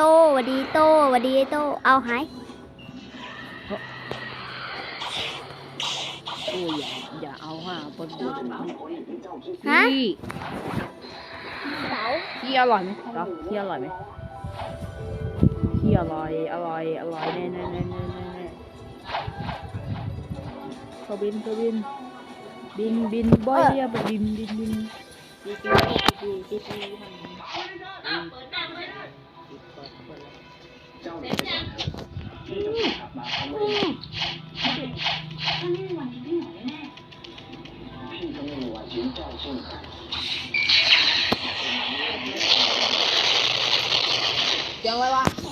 โตหวัดดีโตหวัดดีไอ้โต เอาหายโอ้ยอย่าอย่าเอาห้าปนปนฮะพี่เสาพี่อร่อยไหมครับพี่อร่อยไหมพี่อร่อยอร่อยอร่อยแน่แน่แน่แน่แน่แน่เขาบินเขาบิน บินบินบ่อยเรียบบินบินบินปีปีปีปีปีปี เสียงอะไรวะเสีย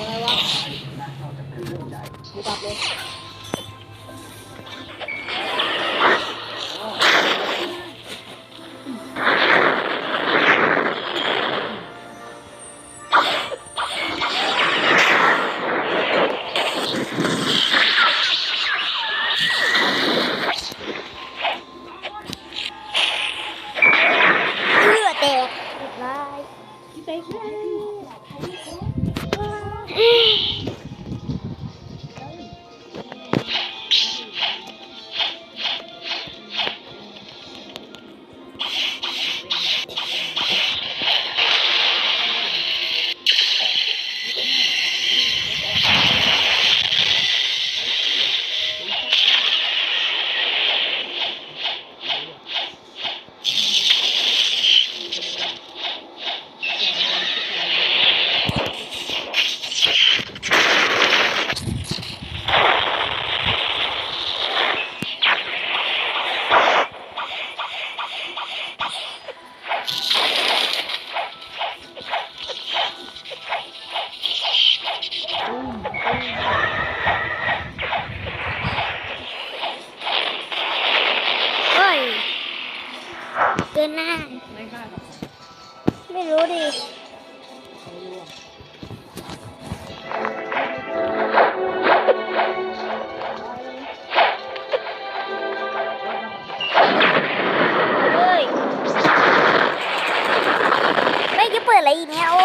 งอะไรวะดูกลับเลย เกินหน้า ไม่กล้ากับไม่รู้ดิ เขาร่วงเฮ้ย ไม่จะเปิดอะไรอีกเนี่ยโอ้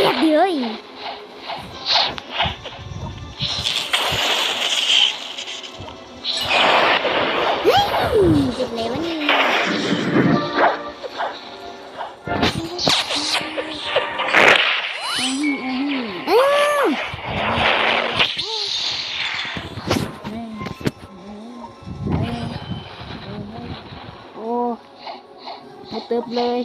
Ai Dio ơi Dịp này bánh nhanh Tớp lên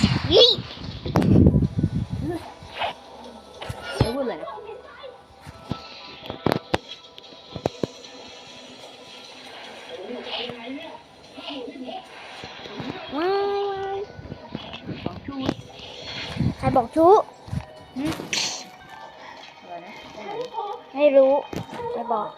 ไม่รู้ ไม่บอก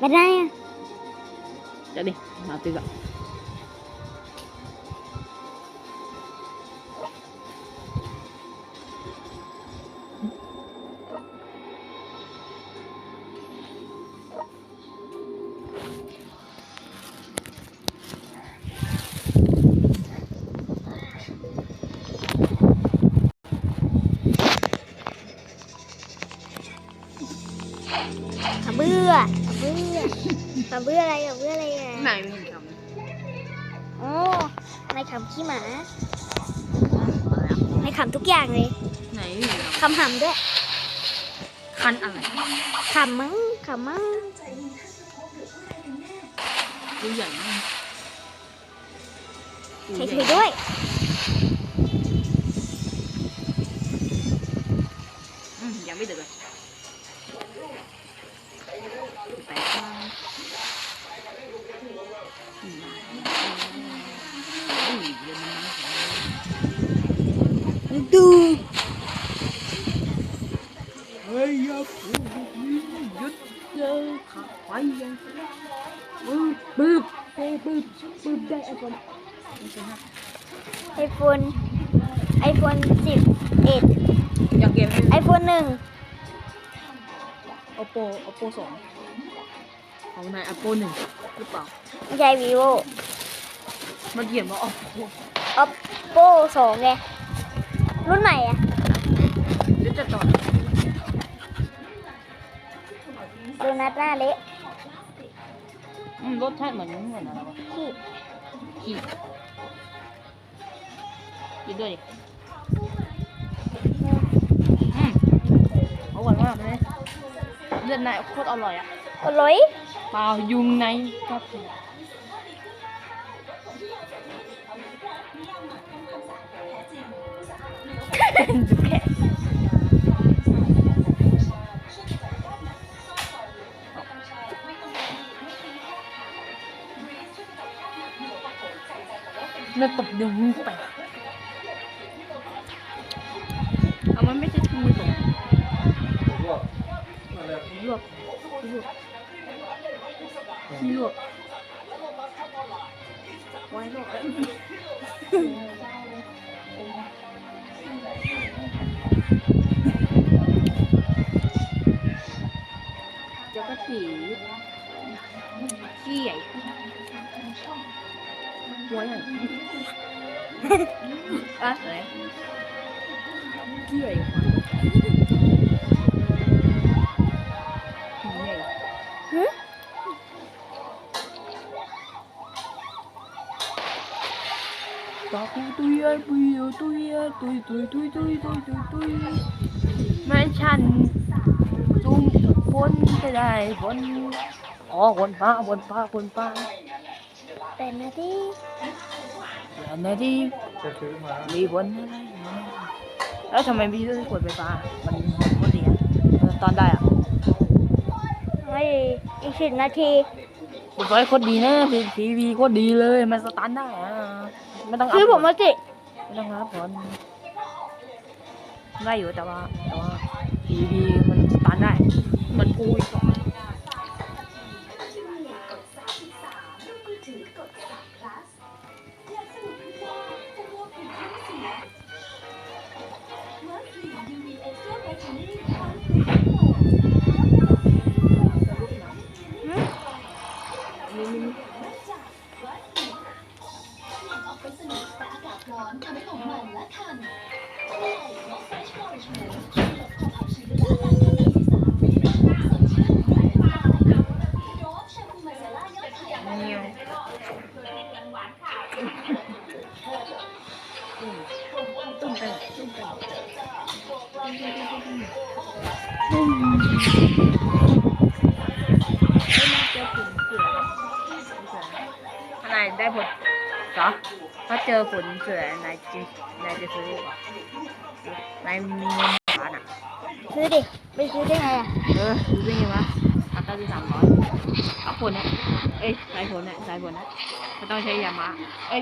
แบตได้อะจะดิมาตีละขาเบื่อขาเบื่อขาเบื่ออะไรขาเบื่ออะไรอะไหนมึงทโอ้นายขำขี้หมาำนายขำทุกอย่างเลยไหนขำหำด้วยคันอะไรขำมั้งขำมั้งดูใหญ่มากใช้ถือด้วยอืมยังไม่เดือดเลย ไม่ใช่ฮะไอโฟนไอโฟนสิบเอ็ดอยากเกมไอโฟนหนึ่ง oppo oppo สองของนาย oppo หนึ่งหรือเปล่าไม่ใช่ vivo มันเขียนว่า oppo oppo สองไงรุ่นใหม่อะเดี๋ยวจะจอดโดนัทหน้าเละอืมรสชาติเหมือนเหมือนอะไรวะ ขี้ขี้กินด้วยดิอืมเอาหวานมากเลยเลือดนายโคตรอร่อยอะอร่อยเปล่ายุงในครับ เลือดตบเดือดมือแตกเอามันไม่ใช่มือตบลวกลวกลวกไว้ลวกแล้วจะกระสีขี้ใหญ่หัวใหญ่ อะอะไรขี้ใหญ่กว่าหัวใหญ่หึตาคูตุยตุยตุยตุยตุยตุยตุยตุยตุยตุยไม่ฉันจุ่มบนไปได้บนอ๋อบนฟ้าบนฟ้าบนฟ้าเป็นนาที นาทีมีบนอะไรนะแล้วทำไมพี่ต้องกดไฟฟ้า มันมันเสียเออตอนได้อะไม่อีกสิบนาทีกดไฟโคตรดีนะทีวีโคตรดีเลยมันสตาร์ทได้อะไม่ต้องอัพคือผมมาสิไม่ต้องรับผลได้อยู่แต่ว่าแต่ว่าทีวีมันสตาร์ทได้ มันปูอี นอะได้ผลเหรอถ้าเจอผลเสือนายจะนายจะซื้อหรือเปล่านายมีเงินล้านอะ ซื้อดิไปซื้อได้ไงอะเออซื้อได้ไงวะอัตราที่สามร้อยเอาผลเนี่ยเอ้ยสายผลเนี่ยสายผลเนี่ยไม่ต้องใช้ยามาเอ้ย